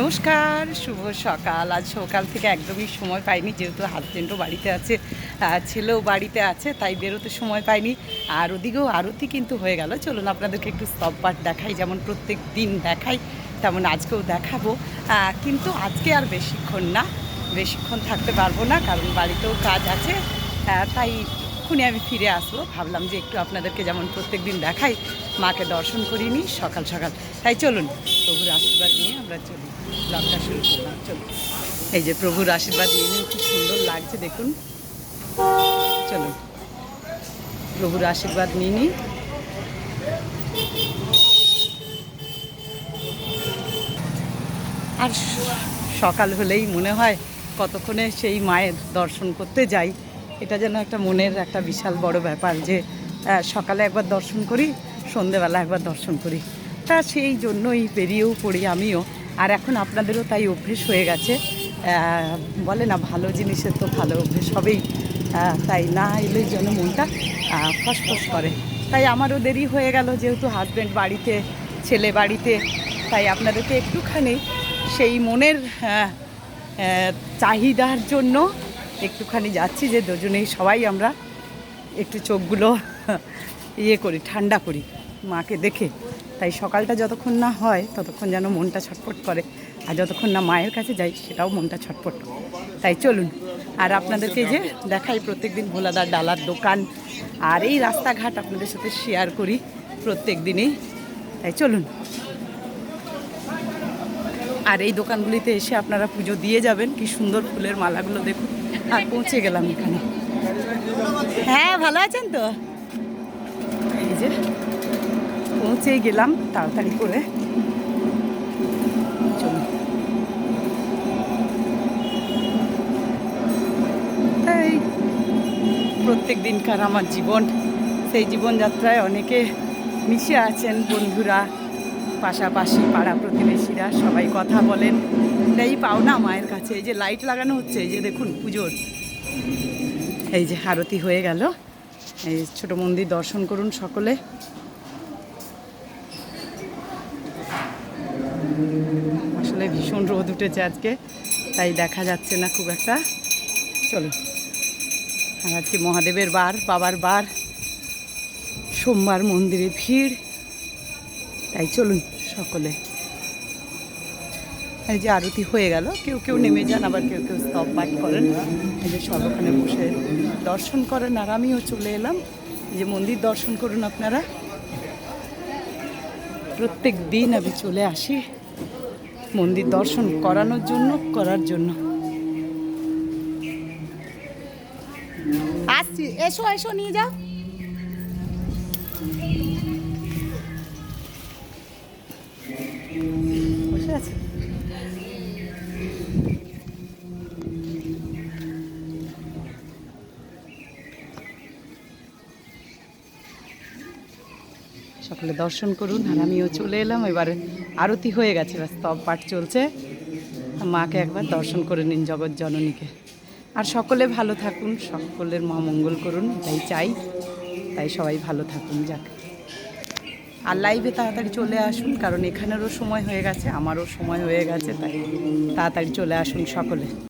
নমস্কার, শুভ সকাল। আজ সকাল থেকে একদমই সময় পাইনি, যেহেতু হাজবেন্ডও বাড়িতে আছে ছেলেও বাড়িতে আছে, তাই বেরোতে সময় পাইনি। আর ওদিকেও আরতি কিন্তু হয়ে গেল। চলুন আপনাদেরকে একটু স্তব পাঠ দেখাই, যেমন প্রত্যেক দিন দেখাই, তেমন আজকেও দেখাবো। কিন্তু আজকে আর বেশিক্ষণ না, বেশিক্ষণ থাকতে পারব না, কারণ বাড়িতেও কাজ আছে তাই এক্ষুনি আমি ফিরে আসব ভাবলাম যে একটু আপনাদেরকে যেমন প্রত্যেক দিন দেখাই, মাকে দর্শন করিনি সকাল সকাল। তাই চলুন, প্রভুর আশীর্বাদ নিয়ে আমরা চলি। ব্লগটা শুরু করলাম, চলুন। এই যে প্রভুর আশীর্বাদ নিয়ে নিয়ে খুব সুন্দর লাগছে, দেখুন। চলুন। প্রভুর আশীর্বাদ নিয়ে নিই আর সকাল হলেই মনে হয় কতক্ষণে সেই মায়ের দর্শন করতে যাই। এটা যেন একটা মনের একটা বিশাল বড় ব্যাপার যে সকালে একবার দর্শন করি, সন্ধেবেলা একবার দর্শন করি। তা সেই জন্যই বেরিয়েও পড়ি আমিও। আর এখন আপনাদেরও তাই অভ্যেস হয়ে গেছে। বলে না, ভালো জিনিসের তো ভালো অভ্যেস হবেই। তাই না এলে যেন মনটা ফসফস করে। তাই আমারও দেরি হয়ে গেল যেহেতু হাজব্যান্ড বাড়িতে, ছেলে বাড়িতে। তাই আপনাদেরকে একটুখানি সেই মনের চাহিদার জন্য একটুখানি যাচ্ছি যে দুজনেই সবাই আমরা একটু চোখগুলো ইয়ে করি, ঠান্ডা করি, মাকে দেখে। তাই সকালটা যতক্ষণ না হয় ততক্ষণ যেন মনটা ছটফট করে। আর যতক্ষণ না মায়ের কাছে যাই সেটাও মনটা ছটফট। তাই চলুন, আর আপনাদেরকে যে দেখাই প্রত্যেকদিন ভোলাদার ডালার দোকান, আর এই রাস্তাঘাট আপনাদের সাথে শেয়ার করি প্রত্যেক দিনেই তাই চলুন। আর এই দোকানগুলিতে এসে আপনারা পুজো দিয়ে যাবেন। কি সুন্দর ফুলের মালাগুলো দেখুন। আর পৌঁছে গেলাম এখানে। হ্যাঁ ভালো আছেন তো? এই যে পৌঁছেই গেলাম তাড়াতাড়ি করে। চলুন। তাই, প্রত্যেক দিনকার আমার জীবন, সেই জীবনযাত্রায় অনেকে মিশে আছেন বন্ধুরা। পাশাপাশি পাড়া প্রতিবেশীরা সবাই কথা বলেন। এটাই পাও না মায়ের কাছে, এই যে লাইট লাগানো হচ্ছে, এই যে দেখুন পুজোর। এই যে আরতি হয়ে গেল। এই ছোট মন্দির দর্শন করুন সকলে। আসলে ভীষণ রোদ উঠেছে আজকে, তাই দেখা যাচ্ছে না খুব একটা। চলো আর আজকে মহাদেবের বার, বাবার বার। সোমবার মন্দিরে ভিড়। তাই চলুন সকলে। এই যে আরতি হয়ে গেল, কেউ কেউ নেমে যান, আবার কেউ কেউ স্তব পাঠ করেন। এই যে সব ওখানে বসে দর্শন করেন, আর আমিও চলে এলাম। যে মন্দির দর্শন করুন আপনারা। প্রত্যেক দিন আমি চলে আসি মন্দির দর্শন করানোর জন্য, করার জন্য। আসছি, এসো এসো, নিয়ে যাও। সকলে দর্শন করুন, আর আমিও চলে এলাম। এবারে আরতি হয়ে গেছে, ব্যাস, তব পাঠ চলছে। মাকে একবার দর্শন করে নিন জগৎ জননীকে। আর সকলে ভালো থাকুন, সকলের মা মঙ্গল করুন তাই চাই, তাই সবাই ভালো থাকুন, যাক। আর লাইভে তাড়াতাড়ি চলে আসুন, কারণ এখানেরও সময় হয়ে গেছে, আমারও সময় হয়ে গেছে, তাই তাড়াতাড়ি চলে আসুন সকলে।